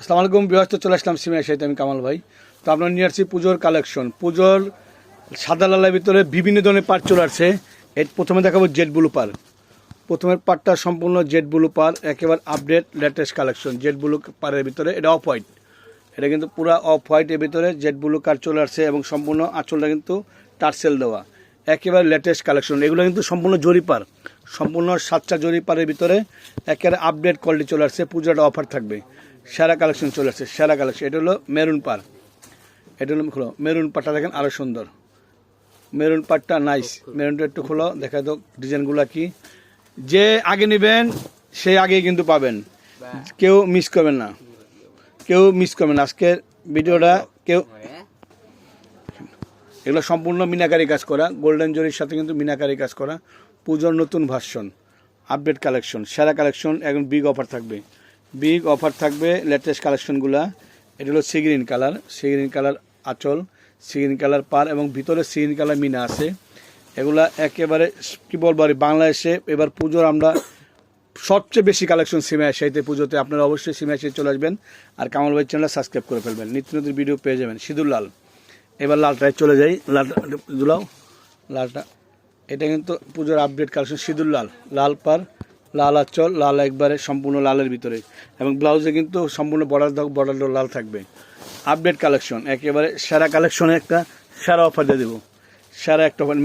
আসসালামু আলাইকুম বৃহস্ত চলে আসলাম সিমিয়া সাহিত্য আমি কামাল ভাই। তো আমরা নিয়ে আসছি পুজোর কালেকশন। পুজোর সাদা লালের ভিতরে বিভিন্ন ধরনের পার্ট চলে আসছে। এর প্রথমে দেখাবো জেড ব্লু পার প্রথমের পার্টটা সম্পূর্ণ জেড ব্লু পার একেবারে update latest collection jade blue পারের ভিতরে। এটা অফ হোয়াইট এটা কিন্তু পুরো অফ হোয়াইটের ভিতরে জেড ব্লু কার চলে আসছে এবং সম্পূর্ণ আঁচলটা কিন্তু টার্সেল দেওয়া। একেবারে লেটেস্ট কালেকশন এগুলো কিন্তু সম্পূর্ণ জরিপার সম্পূর্ণ সাতটা জরিপারের ভিতরে একেবারে আপডেট কোয়ালিটি চলে আসছে। পুজোটা অফার থাকবে। সেরা কালেকশন চলে আসছে সেরা কালেকশন এটা হলো মেরুন পার এটা হলো খোলো মেরুন পাটটা দেখেন আরও সুন্দর। মেরুন পাটটা নাইস মেরুনটা একটু খোলো দেখা তো ডিজাইনগুলো কি। যে আগে নেবেন সে আগেই কিন্তু পাবেন। কেউ মিস করবেন না। কেউ মিস করবেন আজকের ভিডিওটা কেউ এগুলো সম্পূর্ণ মিনাকারি কাজ করা। গোল্ডেন জরির সাথে কিন্তু মিনাকারি কাজ করা। পুজোর নতুন ভার্সন আপডেট কালেকশন সেরা কালেকশন এখন বিগ অফার থাকবে। বিগ অফার থাকবে লেটেস্ট কালেকশনগুলা এটা হলো sea green colour sea green colour আঁচল সিগ্রিন কালার পার এবং ভিতরে সিগ্রিন কালার মিনা আছে। এগুলা একেবারে কি বলব আর, বাংলাদেশে এবার পুজোর আমরা সবচেয়ে বেশি কালেকশন সিমাই সাহিত্যে পুজোতে আপনারা অবশ্যই সিমাই সাহিত্য চলে আসবেন। আর কামাল ভাই চ্যানেল সাবস্ক্রাইব করে ফেলবেন। নিত্য নতুন ভিডিও পেয়ে যাবেন। সিঁদুর লাল। এবার লালটায় চলে যাই। লালটা দুলাও। লালটা। এটা কিন্তু পুজোর আপডেট কালেকশন সিঁদুর লাল। লাল পার লাল আচল লাল একবারে সম্পূর্ণ লালের ভিতরে। এবং ব্লাউজে কিন্তু সম্পূর্ণ বর্ডার বর্ডার লাল থাকবে। আপডেট কালেকশন একেবারে সেরা কালেকশনে একটা সেরা অফার দিয়ে দেবো। সেরা একটা অফার